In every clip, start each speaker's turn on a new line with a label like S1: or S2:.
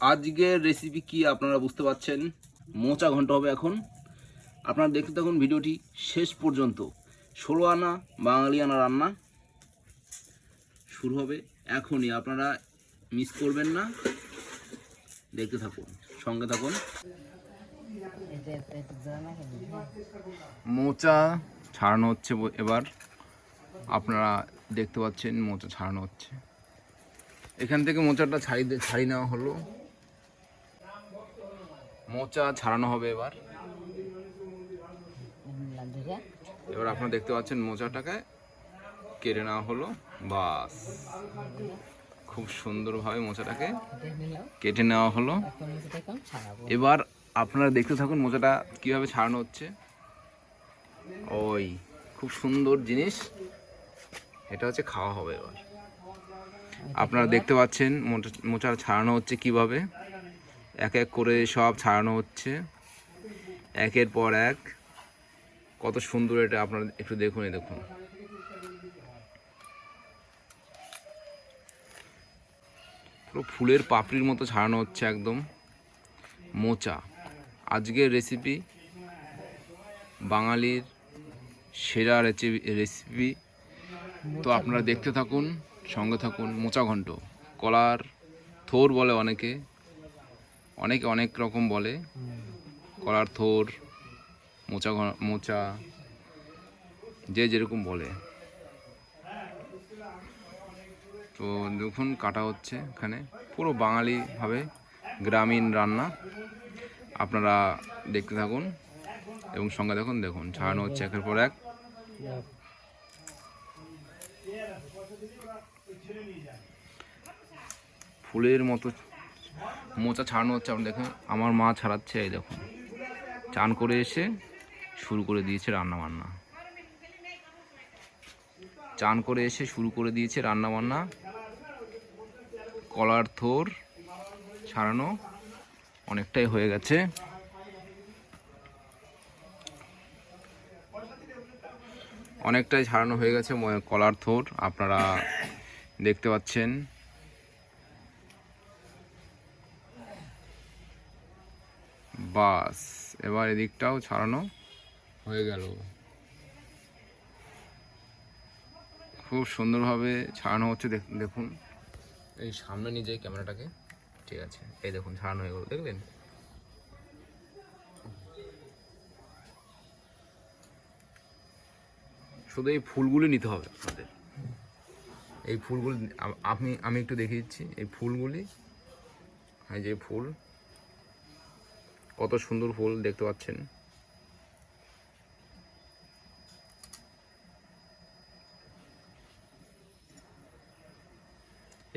S1: আজকের রেসিপি কি আপনারা বুঝতে পারছেন? মোচা ঘন্ট হবে এখন। আপনারা দেখতে থাকুন ভিডিওটি শেষ পর্যন্ত। ষোলো আনা বাঙালি আনা রান্না শুরু হবে এখনই। আপনারা মিস করবেন না। দেখতে থাকুন, সঙ্গে থাকুন। মোচা ছাড়ানো হচ্ছে এবার। আপনারা দেখতে পাচ্ছেন মোচা ছাড়ানো হচ্ছে। এখান থেকে মোচাটা ছাড়ি ছাড়ি নেওয়া হলো। মোচা ছাড়ানো হবে এবার। এবার আপনারা দেখতে পাচ্ছেন মোচাটাকে কেটে নেওয়া হলো। বাস। খুব সুন্দরভাবে মোচাটাকে কেটে নেওয়া হলো। এবার আপনারা দেখতে থাকুন মোচাটা কীভাবে ছাড়ানো হচ্ছে। ওই, খুব সুন্দর জিনিস। এটা হচ্ছে খাওয়া হবে এবার। আপনারা দেখতে পাচ্ছেন মোচা ছাড়ানো হচ্ছে কীভাবে। এক এক করে সব ছাড়ানো হচ্ছে। একের পর এক। কত সুন্দর এটা আপনারা একটু দেখুন দেখুন। পুরো ফুলের পাপড়ির মতো ছাড়ানো হচ্ছে একদম। মোচা। আজকের রেসিপি বাঙালির সেরা রেসিপি তো আপনারা দেখতে থাকুন, সঙ্গে থাকুন, মোচা ঘন্ট। কলার থোর বলে অনেকে। অনেকে অনেক রকম বলে। কলার থোর, মোচা মোচা, যে যেরকম বলে। তো দেখুন, কাটা হচ্ছে এখানে। পুরো বাঙালিভাবে গ্রামীণ রান্না। আপনারা দেখতে থাকুন এবং সঙ্গে দেখুন দেখুন, ছাড়ানো হচ্ছে একের পর এক। ফুলের মতো মোচা ছাড়ানো হচ্ছে, আপনি দেখুন। আমার মা ছাড়াচ্ছে, এই দেখুন। চান করে এসে শুরু করে দিয়েছে রান্না বান্না চান করে এসে শুরু করে দিয়েছে রান্না বান্না কলার থোর ছাড়ানো অনেকটাই হয়ে গেছে। অনেকটাই ছাড়ানো হয়ে গেছে কলার থোর। আপনারা দেখতে পাচ্ছেন। বাস। এবার এদিকটাও ছাড়ানো হয়ে গেল। খুব সুন্দরভাবে ছাড়ানো হচ্ছে দেখ- দেখুন। এই সামনে নিয়ে ক্যামেরাটাকে। ঠিক আছে, এই দেখুন, ছাড়ানো হয়ে গেল, দেখলেন? শুধু এই ফুলগুলি নিতে হবে আপনাদের। এই ফুলগুলি আপনি, আমি একটু দেখিয়ে দিচ্ছি। এই ফুলগুলি, এই যে ফুল কত সুন্দর ফুল দেখতে পাচ্ছেন।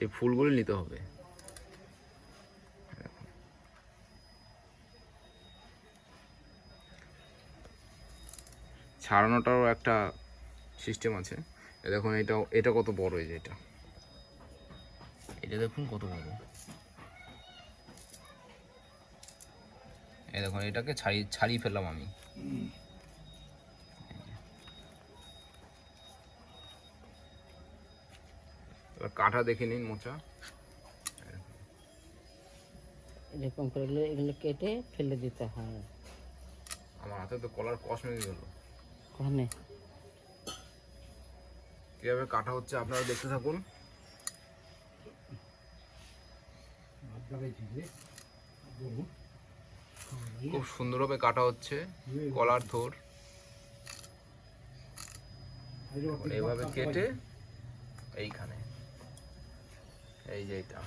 S1: এই ফুলগুলি নিতে হবে। ছাড়ানোটারও একটা সিস্টেম আছে। দেখুন এটা এটা কত বড় এই যে এটা। এটা দেখুন কত বড়। এই দেখুন এটাকে ছাড়িয়ে ছাড়িয়ে ফেললাম আমি। এবার কাঁটা দেখে নিন মোচা।
S2: এরকম করে এগুলো- এগুলো কেটে ফেলে দিতে হয়।
S1: আমার হাতে তো কলার কষ মেরে গেল।
S2: ওখানে
S1: কীভাবে কাটা হচ্ছে আপনারা দেখতে থাকুন। খুব সুন্দরভাবে কাটা হচ্ছে কলার থোর। এইভাবে কেটে এইখানে। এই যে এটা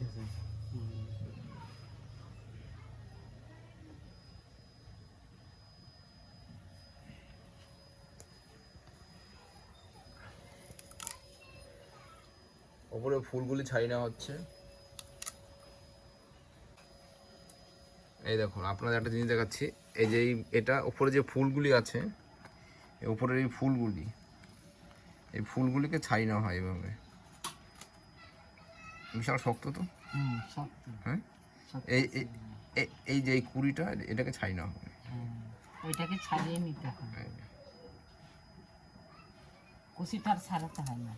S2: গেছে
S1: ওপরে ফুলগুলি ছাড়িয়ে নেওয়া হচ্ছে। এই দেখুন আপনাদের একটা জিনিস দেখাচ্ছি। এই যে এটা উপরে যে ফুলগুলি আছে এই উপরের এই ফুলগুলি এই ফুলগুলিকে ছাই নেওয়া হয় এভাবে। বিশাল শক্ত তো? হ্যাঁ? এই এই- যে এই কুড়িটা এটাকে ছাই নেওয়া হবে।
S2: ওইটাকে ছাড়িয়ে নিতে হয়। ছাড়াতে হয় না।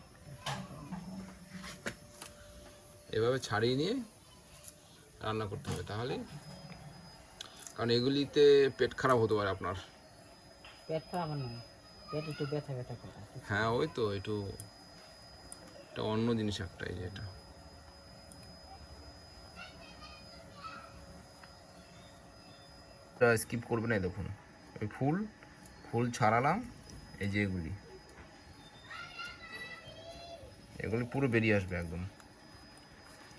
S1: এভাবে ছাড়িয়ে নিয়ে রান্না করতে হবে। তাহলে কারণ এগুলিতে পেট খারাপ হতে পারে আপনার।
S2: পেট খারাপ না পেট একটু ব্যথা ব্যথা করে।
S1: হ্যাঁ ওই তো একটু এটা অন্য জিনিস একটা এই যে এটা। স্কিপ করবে না এই দেখুন ওই ফুল ফুল ছাড়ালাম এই যে এগুলি। এগুলি পুরো বেরিয়ে আসবে একদম।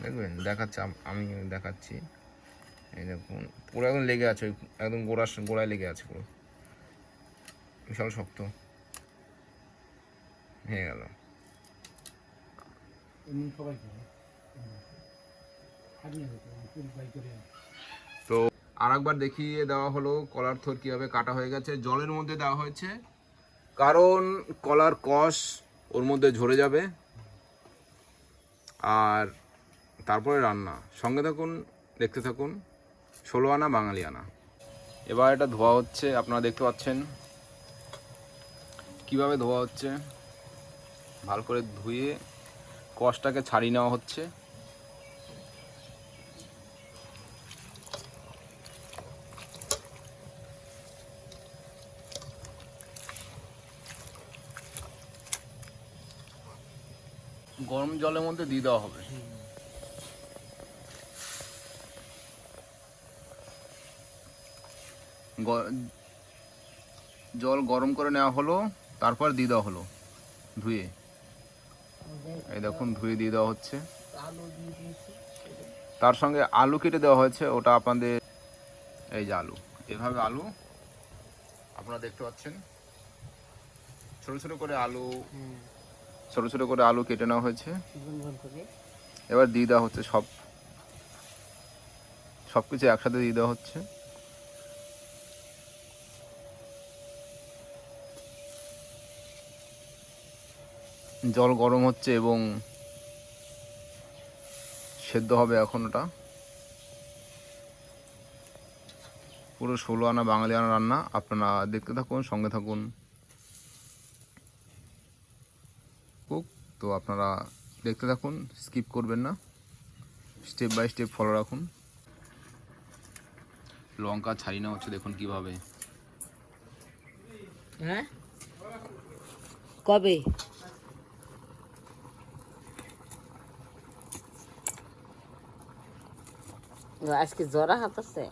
S1: দেখবেন দেখাচ্ছে আমি দেখাচ্ছি। এই দেখুন পুরো একদম লেগে আছে একদম গোড়া গোড়ায় লেগে আছে পুরো। বিশাল শক্ত। হয়ে গেল। তো আরেকবার দেখিয়ে দেওয়া হলো কলার থর কীভাবে কাটা হয়ে গেছে। জলের মধ্যে দেওয়া হয়েছে কারণ কলার কষ ওর মধ্যে ঝরে যাবে। আর তারপরে রান্না। সঙ্গে থাকুন, দেখতে থাকুন। ষোলো আনা বাঙালি আনা। এবার এটা ধোয়া হচ্ছে, আপনারা দেখতে পাচ্ছেন। কীভাবে ধোয়া হচ্ছে? ভালো করে ধুয়ে কষটাকে ছাড়িয়ে নেওয়া হচ্ছে। গরম জলের মধ্যে দিয়ে দেওয়া হবে। জল গরম করে নেওয়া হলো, তারপর দিয়ে দেওয়া হলো, ধুয়ে। এই দেখুন, ধুয়ে দিয়ে দেওয়া হচ্ছে। তার সঙ্গে আলু কেটে দেওয়া হয়েছে, ওটা আপনাদের, এই যে আলু। এভাবে আলু আপনারা দেখতে পাচ্ছেন। ছোট ছোট করে আলু, ছোট ছোট করে আলু কেটে নেওয়া হয়েছে। এবার দিয়ে দেওয়া হচ্ছে সব সব কিছু একসাথে দিয়ে দেওয়া হচ্ছে। জল গরম হচ্ছে এবং সেদ্ধ হবে এখন ওটা। পুরো ষোলো আনা বাঙালি আনা রান্না, আপনারা দেখতে থাকুন, সঙ্গে থাকুন। কুক তো আপনারা দেখতে থাকুন, স্কিপ করবেন না। স্টেপ বাই স্টেপ ফলো রাখুন। লঙ্কা ছাড়ি না হচ্ছে, দেখুন কীভাবে।
S2: হ্যাঁ? কবে? আজকে জরা হাত আছে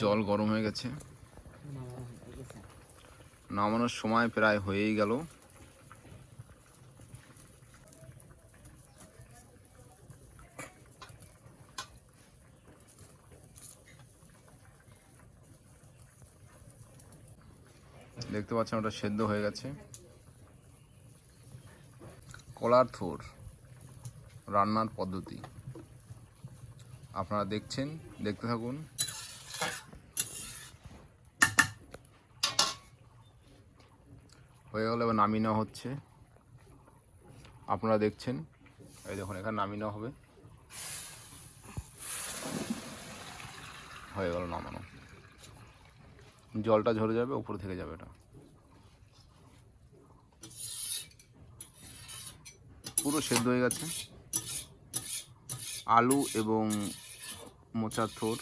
S1: জল গরম হয়ে গেছে। নামানোর সময় প্রায় হয়েই গেল। দেখতে পাচ্ছেন ওটা সেদ্ধ হয়ে গেছে। কলার থোর, রান্নার পদ্ধতি। আপনারা দেখছেন, দেখতে থাকুন। হয়ে গেলে, এবার নামিয়ে নেওয়া হচ্ছে। আপনারা দেখছেন, এই দেখুন, এখানে নামিয়ে নেওয়া হবে। হয়ে গেল নামানো। জলটা ঝরে যাবে, উপরে থেকে যাবে এটা। পুরো সেদ্ধ হয়ে গেছে। আলু এবং মোচার থোর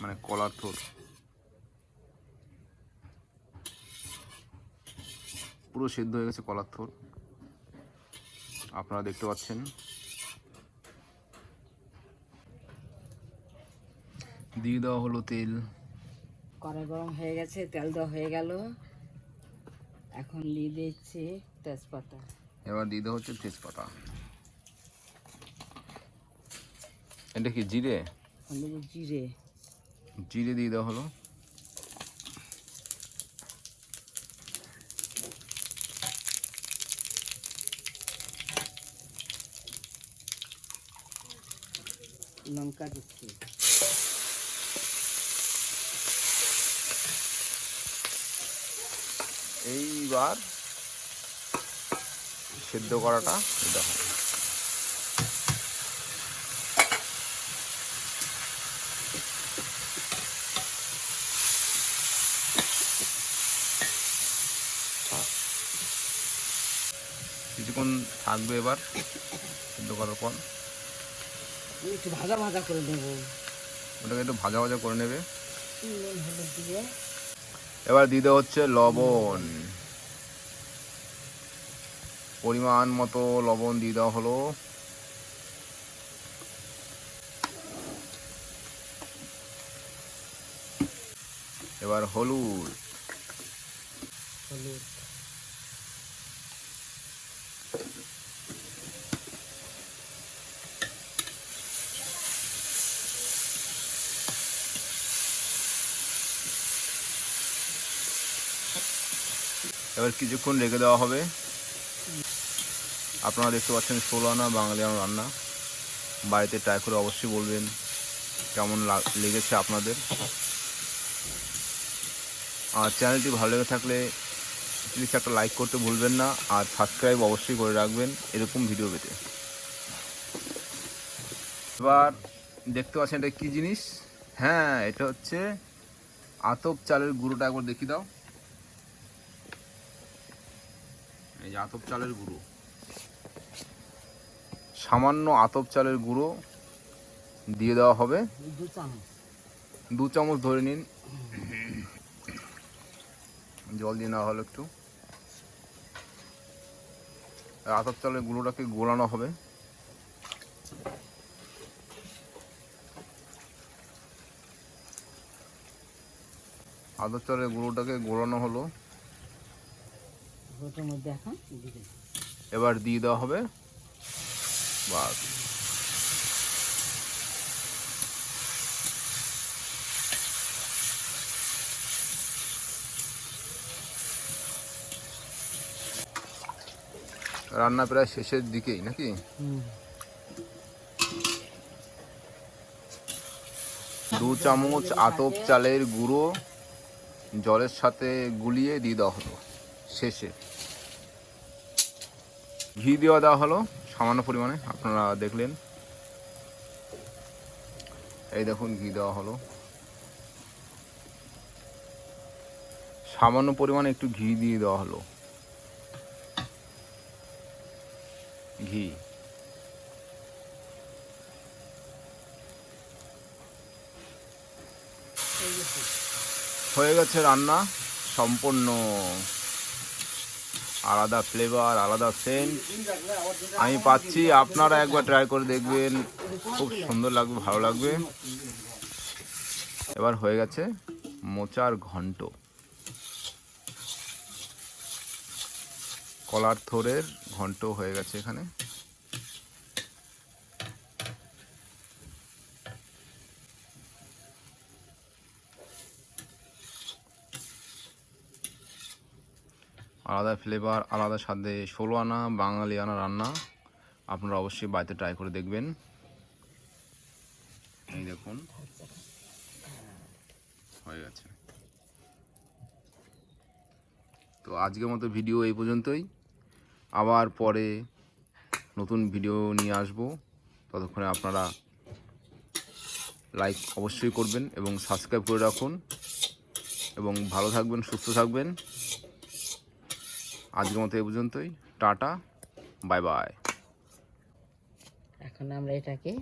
S1: মানে কলার থোর। পুরো সেদ্ধ হয়ে গেছে কলার থোর। আপনারা দেখতে পাচ্ছেন। দিয়ে দেওয়া হলো তেল।
S2: কড়াই গরম হয়ে গেছে, তেল দেওয়া হয়ে গেল। এখন নিয়ে দিচ্ছি তেজপাতা।
S1: এবার দিয়ে দেওয়া হচ্ছে তেজপাতা। এটা কি জিরে?
S2: জিরে।
S1: জিরে দিয়ে দেওয়া হলো।
S2: লঙ্কা দিচ্ছি।
S1: এইবার সিদ্ধ করাটা এটা হয়। কিছুক্ষণ থাকবে এবার সিদ্ধ করার পর।
S2: একটু ভাজা ভাজা করে নেব।
S1: ওটাকে একটু ভাজা ভাজা করে নেবে। এবার দিতে হচ্ছে লবণ। পরিমাণ মতো লবণ দিয়ে দেওয়া হলো। এবার হলুদ।
S2: হলুদ।
S1: এবার কিছুক্ষণ রেখে দেওয়া হবে। আপনারা দেখতে পাচ্ছেন ষোলো আনা বাঙালিয়ান রান্না। বাড়িতে ট্রাই করে অবশ্যই বলবেন কেমন লাগ- লেগেছে আপনাদের। আর চ্যানেলটি ভালো লেগে থাকলে প্লিজ একটা লাইক করতে ভুলবেন না, আর সাবস্ক্রাইব অবশ্যই করে রাখবেন এরকম ভিডিও পেতে। এবার দেখতে পাচ্ছেন এটা কী জিনিস? হ্যাঁ এটা হচ্ছে আতপ চালের গুঁড়োটা একবার দেখিয়ে দাও। এই যে আতপ চালের গুঁড়ো। সামান্য আতপ চালের গুঁড়ো দিয়ে দেওয়া হবে।
S2: দু চামচ
S1: ধরে নিন। জল দিয়ে নেওয়া হলো একটু। আতপ চালের গুঁড়োটাকে গোলানো হবে। আতপ চালের গুঁড়োটাকে গোলানো হলো। এবার দিয়ে দেওয়া হবে। বাস রান্না প্রায় শেষের দিকেই নাকি? দু চামচ আতপ চালের গুঁড়ো জলের সাথে গুলিয়ে দিয়ে দেওয়া হলো শেষে। ঘি দেওয়া দেওয়া হলো। সামান্য পরিমাণে আপনারা দেখলেন। এই দেখুন, ঘি দেওয়া হলো। সামান্য পরিমাণে একটু ঘি দিয়ে দেওয়া হলো। ঘি। হয়ে গেছে রান্না সম্পূর্ণ। আলাদা ফ্লেভার আলাদা সেন্ট আমি পাচ্ছি, আপনারা একবার ট্রাই করে দেখবেন। খুব সুন্দর লাগবে, ভালো লাগবে। এবার হয়ে গেছে মোচার ঘন্ট। কলার থোরের ঘন্ট হয়ে গেছে এখানে। আলাদা ফ্লেভার আলাদা স্বাদে ষোলো আনা, বাঙালি আনা রান্না। আপনারা অবশ্যই বাড়িতে ট্রাই করে দেখবেন। এই দেখুন। হয়ে গেছে। তো আজকের মতো ভিডিও এই পর্যন্তই। আবার পরে নতুন ভিডিও নিয়ে আসব। ততক্ষণে আপনারা লাইক অবশ্যই করবেন এবং সাবস্ক্রাইব করে রাখুন। এবং ভালো থাকবেন, সুস্থ থাকবেন। আজকের মতো এই পর্যন্তই। Tata bye bye.
S2: এখন আমরা এটাকে